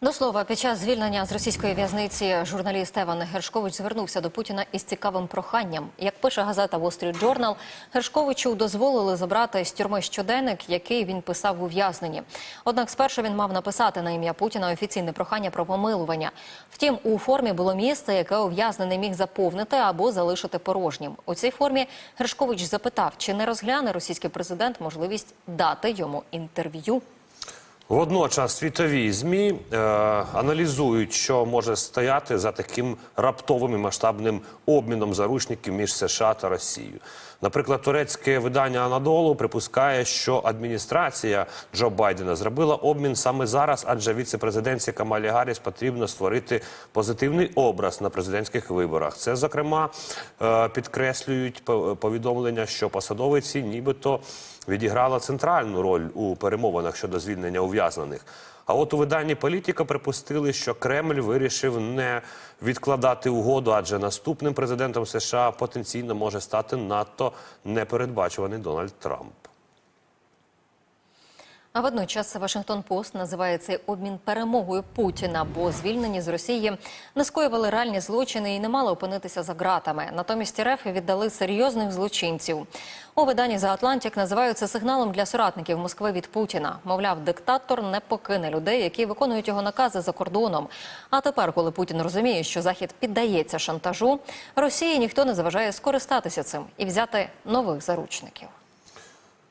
До слова, під час звільнення з російської в'язниці журналіст Еван Гершкович звернувся до Путіна із цікавим проханням. Як пише газета Wall Street Journal, Гершковичу дозволили забрати з тюрми щоденник, який він писав у в'язненні. Однак спершу він мав написати на ім'я Путіна офіційне прохання про помилування. Втім, у формі було місце, яке ув'язнений міг заповнити або залишити порожнім. У цій формі Гершкович запитав, чи не розгляне російський президент можливість дати йому інтерв'ю. Водночас світові змі е, аналізують, що може стояти за таким раптовим і масштабним обміном заручників між США та Росією. Наприклад, турецьке видання Анадолу припускає, що адміністрація Джо Байдена зробила обмін саме зараз, адже віце-президенці Камалі Гарріс потрібно створити позитивний образ на президентських виборах. Це зокрема е, підкреслюють по- повідомлення, що посадовиці нібито відіграла центральну роль у перемовинах щодо звільнення ув'язнених. А от у виданні політика припустили, що Кремль вирішив не відкладати угоду, адже наступним президентом США потенційно може стати надто непередбачуваний Дональд Трамп. А водночас Вашингтон Пост називає цей обмін перемогою Путіна, бо звільнені з Росії не скоювали реальні злочини і не мали опинитися за ґратами. Натомість РФ віддали серйозних злочинців. У виданні за Атлантик називають це сигналом для соратників Москви від Путіна. Мовляв, диктатор не покине людей, які виконують його накази за кордоном. А тепер, коли Путін розуміє, що Захід піддається шантажу, Росії ніхто не заважає скористатися цим і взяти нових заручників.